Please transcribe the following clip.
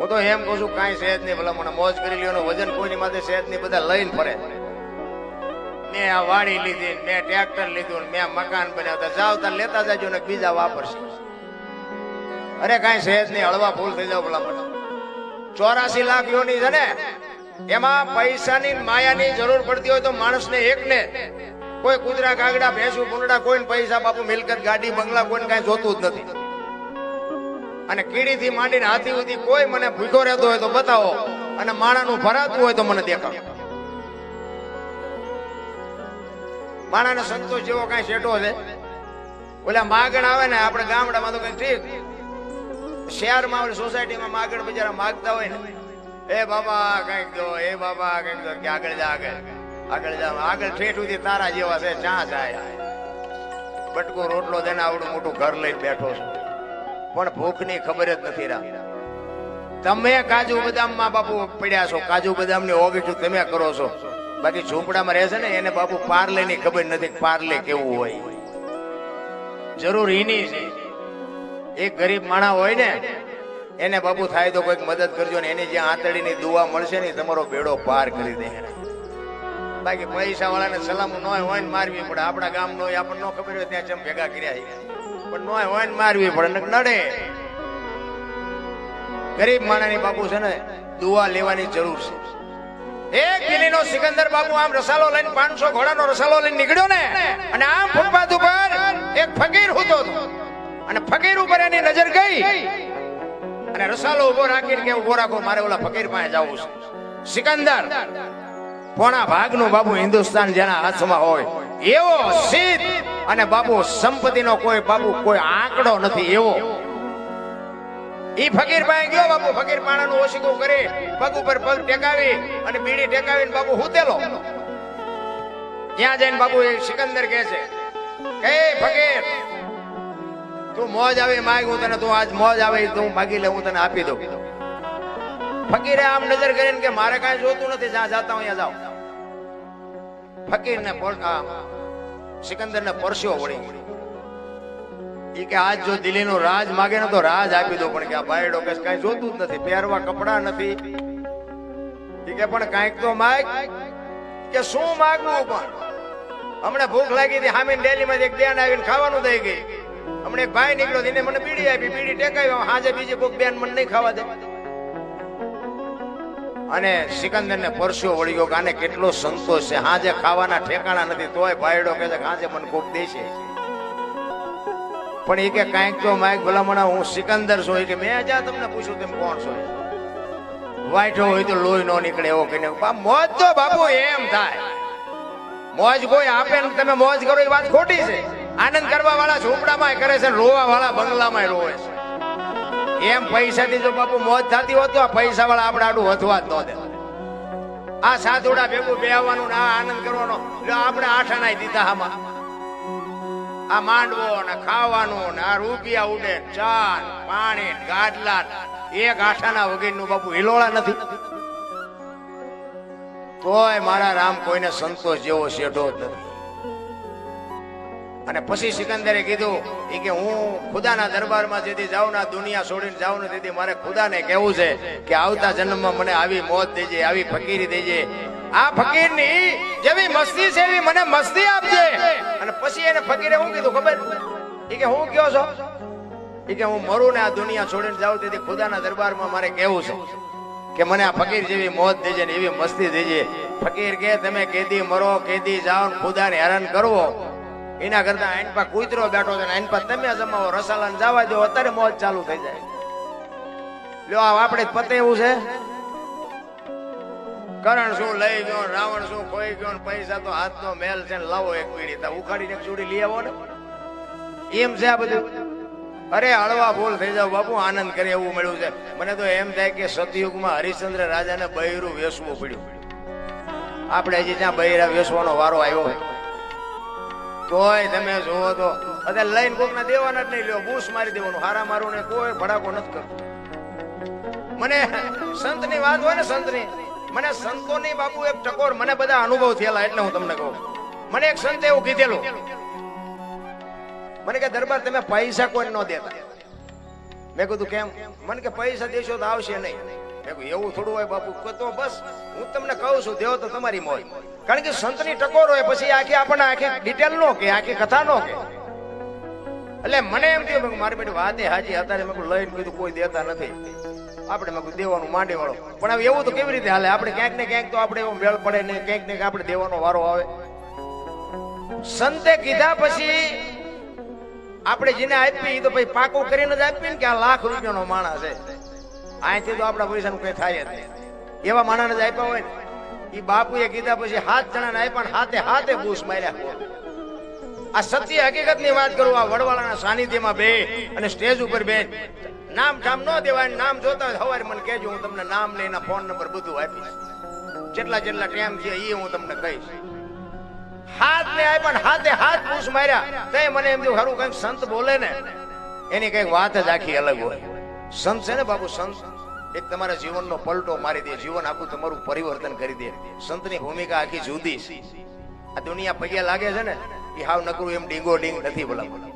હું તો એમ કહું છું, કાંઈ સહેજ નહીં, ભલા મને મોજ કરી લ્યો વજન કોઈની માથે સહેજ નહીં, બધા લઈને ફરે. મેં આ વાડી લીધી, મેં ટ્રેક્ટર લીધું મેં મકાન બનાવતા જાવ તાર લેતા જાજો ને બીજા વાપરશે. અરે કાંઈ સહેજ નહીં, હળવા ફૂલ થઈ જાવ ભલા મને. ચોરાસી લાખ યોની છે ને, એમાં પૈસાની માયાની જરૂર પડતી હોય તો માણસને એકને. કોઈ કુતરા કાગડા ભેંસું પૂંડા કોઈને પૈસા, બાપુ મિલકત, ગાડી, બંગલા કોઈને કાંઈ જોતું જ નથી. અને કીડીથી માંડીને હાથી સુધી કોઈ મને ભૂખો રહેતો હોય તો બતાવો. અને માણાનું ભરાતું હોય તો મને દેખાડો. માણાને સંતોષ જેવો કાંઈ શેઠો છે? ઓલા માગણ આવે ને, આપણે ગામડામાં તો કઈ ઠીક. શહેરમાં ઓલી સોસાયટીમાં માગણ બિચારા માગતા હોય ને, એ બાબા કંઈક દો એ બાબા કંઈક દો કે આગળ જા, આગળ. આગળ જા, આગળ ઠેઠ સુધી તારા જેવા છે ચા જાય. બટકો રોટલો દેને આવડું મોટું ઘર લઈને બેઠો છું. પણ ભૂખની ખબર જ નથી રા. તમે કાજુ બદામમાં બાપુ પડ્યા છો. કાજુ બદામની ઓગીઠું તમે કરો છો. બાકી ઝૂંપડામાં રહે છે ને, એને બાપુ પાર્લે ની ખબર નથી પાર્લે કેવું હોય. જરૂર એની છે એક ગરીબ માણા હોય ને, એને બાપુ થાય તો કોઈક મદદ કરજો ને, એની જ્યાં આંતળીની દુઆ મળશે ને તમારો બેડો પાર કરી દે. બાકી પૈસા વાળાને સલામ ન હોય ને મારવી પડે. આપણા ગામ નો આપણને ન ખબર હોય, ત્યાં ચમ ભેગા કર્યા છે. પણ નોય હોય ને મારવી પડે નડે. ગરીબ માણાની બાપુ છે ને દુવા લેવાની જરૂર છે. એક દિલ્હીનો સિકંદર બાપુ, આમ રસાલો લઈને પાંચસો ઘોડાનો રસાલો લઈને નીકળ્યો ને, અને આમ ફૂટપાથ ઉપર એક ફકીર હતો અને ફકીર ઉપર એની નજર ગઈ, અને રસાલો ઊભો રાખીને કે ઊભો રાખો, મારે ઓલા ફકીર પાસે જવું છે. સિકંદર, પોણા ભાગનું બાબુ હિન્દુસ્તાન જેના હાથમાં હોય, એવો સીધ અને બાબુ સંપત્તિનો કોઈ બાબુ, કોઈ આંકડો નથી, એવો. ઈ ફકીર પાસે ગયો, બાબુ ફકીર પાણાનું ઓશીકું કરી પગ ઉપર પગ ટેકાવી અને બીડી ટેકાવીને બાબુ હુતેલો. ત્યાં જઈને બાબુ એ સિકંદર કહે છે, કે "એ ફકીર, તું મોજ આવે માગ હું તને, તું આજ મોજ આવે તું માગી લે હું તને આપી દઉં. ફકીરે આમ નજર કરીને કે મારે કાંઈ જોતું નથી, જ્યાં જાતા હું ત્યાં જાઉં ફકીરને પર- આ સિકંદરને પરસ્યો વળી એ કે આજ જો દિલ્હીનો રાજ માગે ને તો રાજ આપી દો, પણ કે આ ભાઈ ડોકેસ કાંઈ જોતું જ નથી, પહેરવા કપડા નથી. એ કે પણ કાંઈક તો માગ, કે શું માગવું પણ? હમણાં ભૂખ લાગી હતી હામી ડેલીમાં એક બેન આવીને ખાવાનું દઈ ગઈ. હમણાં એક ભાઈ નીકળ્યો, એને મને બીડી આપી, બીડી ટેકાવી, હાજે બીજી ભૂખ બેન મને નહીં ખાવા દે. અને સિકંદર ને પરસ્યો વળી ગયો કે આને કેટલો સંતોષ છે. હાજે ખાવાના ઠેકાણા નથી, તોય ભાઈડો કહે છે કે હાજે મને ખૂબ દેશે. પણ એ કે કાંઈક તો માઇક ભલામણા, હું સિકંદર છું. કે મેં જ્યાં તમને પૂછ્યું તેમ કોણ છો? વાઈટો હોય તો લોહી નો નીકળે એવો કહીને. મોજ તો બાપુ એમ થાય. મોજ કોઈ આપે ને તમે મોજ કરો, એ વાત ખોટી છે. આનંદ કરવા વાળા ઝૂંપડામાં કરે છે રોવા વાળા બંગલામાં રોવે છે. એમ પૈસાથી જો બાપુ મોજ થતી હોત તો પૈસા વાળા આપણે આડું વધવા જ ન દે. આ સાધુડા ભેગું બેહવાનું ને આ આનંદ કરવાનો આપણે આઠાણાય દીધા આમાં. આ માંડવો ને ખાવાનું ને આ રૂપિયા ઉડે ચાલ પાણી ને ગાડલા એક આઠાના વગરનું બાપુ હિલોળા નથી. તોય મારા રામ કોઈને સંતોષ જેવો શેઠો નથી. અને પછી સિકંદરે કીધું એ કે હું ખુદાના દરબારમાં જેથી જાઉં ના દુનિયા છોડીને જાઉં ને તેથી મારે ખુદાને કહેવું છે કે આવતા જન્મમાં મને આવી મોત દેજે આવી ફકીરી દેજે આ ફકીરની જેવી મસ્તી છે એવી મને મસ્તી આપજે. અને પછી એને ફકીરે હું કીધું ખબર? એ કે, હું કયો છો? એ કે, હું મરું ને આ દુનિયા છોડીને જાઉં તેથી ખુદાના દરબારમાં મારે કહેવું છે કે મને આ ફકીર જેવી મોત દેજે ને એવી મસ્તી દેજે ફકીર કે, તમે કેદી મરો, કેદી જાઓ ખુદાને હેરાન કરવો. એના કરતા આઈન પા કૂતરો બેઠો છે આઈન પા તમે જમાવો રસાલા જવા દો, અત્યારે મોજ ચાલુ થઈ જાય. લ્યો, આ આપણે પતે એવું છે? કરણ શું લઈ ગયો, રાવણ શું ખોઈ ગયો પૈસા તો હાથનો મેલ છે લાવો એક પીડી તા ઉખાડીને ચૂડી લઈ આવો ને. એમ છે આ બધું? અરે, હળવા ભૂલ થઈ જાવ બાપુ, આનંદ કરે એવું મળ્યું છે. મને તો એમ થાય કે સતયુગમાં હરિશ્ચંદ્ર રાજાને બૈરું વેસવું પડ્યું. આપણે હજી ત્યાં બૈરા વેસવાનો વારો આવ્યો હોય. તોય તમે જુઓ તો. અત્યારે લઈને કોકના દેવાના જ નહીં, લ્યો બૂસ મારી દેવાનું. હારા મારું ને કોઈ ભડાકો નથી કરતો. મને સંતની વાત હોય ને સંતની મને સંતોની બાપુ એક ટકોર, મને બધા અનુભવ થયેલા એટલે હું તમને કહું. મને એક સંતે એવું કીધેલું. મને કે, દરબાર, તમે પૈસા કોઈ ન દેતા. મેં કીધું, કેમ? મને કે, પૈસા દેશો તો આવશે નહીં. એવું થોડું હોય બાપુ. તો બસ, હું તમને કહું છું, દેવો તો તમારી મોય. કારણ કે સંતની ટકોર હોય પછી આખી આપણને આખી ડિટેલ નો કે, આખી કથા નો કે. એટલે મને એમ થયું મારી બેટી વાતે હાજી, અત્યારે મેં લઈને કીધું, કોઈ દેતા નથી. આપણે મેં દેવાનું માંડે વાળો. પણ હવે એવું તો કેવી રીતે હાલે? આપણે ક્યાંક ને ક્યાંક તો આપણે એવો મેળ પડે ને ક્યાંક ને આપણે દેવાનો વારો આવે. સંતે કીધા પછી આપણે જેને આપી તો પછી પાકું કરીને જ આપી ને કે આ લાખ રૂપિયાનો માણસ છે. અહીંથી તો આપણા પૈસાનું કઈ થાય જ નહીં. એવા માણસને જ આપ્યા હોય ને એ બાપુએ કીધા પછી હાથ જણાને આપ્યા ને હાથે હાથે બૂસ માર્યા આ સત્ય હકીકતની વાત કરું, આ વડવાળાના સાનિધ્યમાં બે અને સ્ટેજ ઉપર બેન નામ ઠામ ન દેવાય નામ જોતા સવારે મને કહેજો, હું તમને નામ લઈને ફોન નંબર બધું આપીશ. જેટલા જેટલા ટાઈમ છે એ હું તમને કહીશ. હાથ ને આપ્યા હાથે હાથ પૂછ માર્યા. તે મને એમ જો ખરું કંઈક સંત બોલે ને. એની કંઈક વાત જ આખી અલગ હોય. સંત છે ને બાબુ સંત? એક તમારા જીવનનો પલટો મારી દે, જીવન આખું તમારું પરિવર્તન કરી દે. સંતની ભૂમિકા આખી જુદી આ દુનિયા પગે લાગે છે ને એ હાવ નકરું એમ ડીંગો ડીંગ નથી બોલા